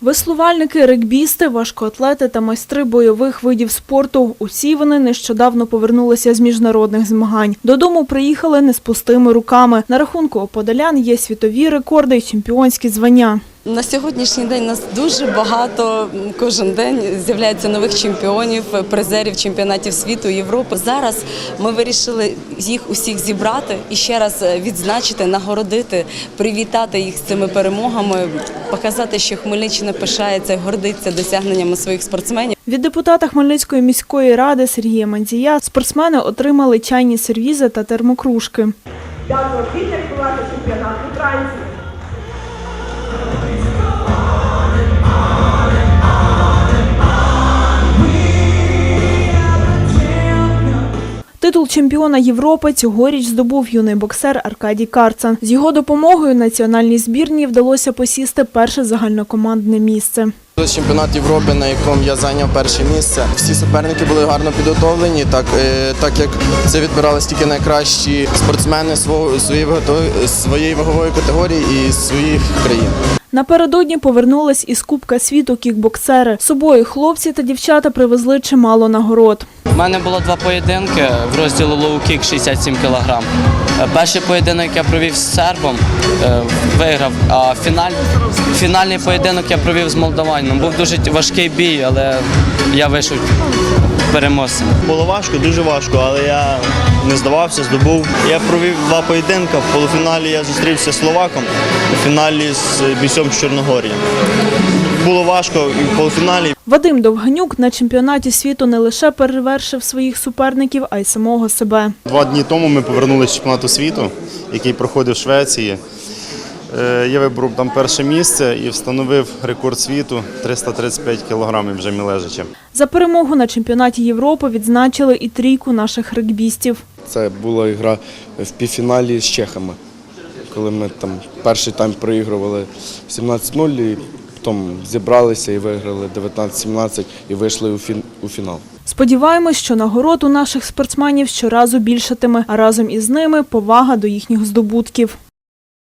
Веслувальники, регбісти, важкоатлети та майстри бойових видів спорту. Усі вони нещодавно повернулися з міжнародних змагань. Додому приїхали не з пустими руками. На рахунку оподолян є світові рекорди і чемпіонські звання. На сьогоднішній день нас дуже багато. Кожен день з'являється нових чемпіонів, призерів чемпіонатів світу, Європи. Зараз ми вирішили їх усіх зібрати і ще раз е, відзначити, нагородити, привітати їх з цими перемогами, показати, що Хмельниччина пишається, і гордиться досягненнями своїх спортсменів. Від депутата Хмельницької міської ради Сергія Мандзія спортсмени отримали чайні сервізи та термокружки. 5 квітня чемпіонат у Титул чемпіона Європи цьогоріч здобув юний боксер Аркадій Карцан. З його допомогою національній збірній вдалося посісти перше загальнокомандне місце. Це чемпіонат Європи, на якому я зайняв перше місце. Всі суперники були гарно підготовлені, так, е, так як це відбирались тільки найкращі спортсмени свого, своєї, своєї вагової категорії і своїх країн. Напередодні повернулись із Кубка світу кікбоксери. З собою хлопці та дівчата привезли чимало нагород. У мене було два поєдинки в розділі лоу-кік 67 кг. Перший поєдинок я провів з сербом, е, виграв, а фіналь, фінальний поєдинок я провів з молдаванином. Був дуже важкий бій, але я вийшов переможцем. Було важко, дуже важко, але я не здавався, здобув. Я провів два поєдинки. В полуфіналі я зустрівся з Словаком, у фіналі з бійцем з Чорногорії. Було важко і в полуфіналі. Вадим Довганюк на чемпіонаті світу не лише перевершив своїх суперників, а й самого себе. Два дні тому ми повернулися з чемпіонату світу, який проходив в Швеції. Е, Я вибрав там перше місце і встановив рекорд світу 335 кілограмів вже мілежачем. За перемогу на чемпіонаті Європи відзначили і трійку наших регбістів. Це була гра в півфіналі з чехами, коли ми там перший тайм проігрували 17-0 і потім зібралися і виграли 19-17 і вийшли у, фін- у фінал. Сподіваємось, що нагород у наших спортсменів щоразу більшатиме, а разом із ними повага до їхніх здобутків.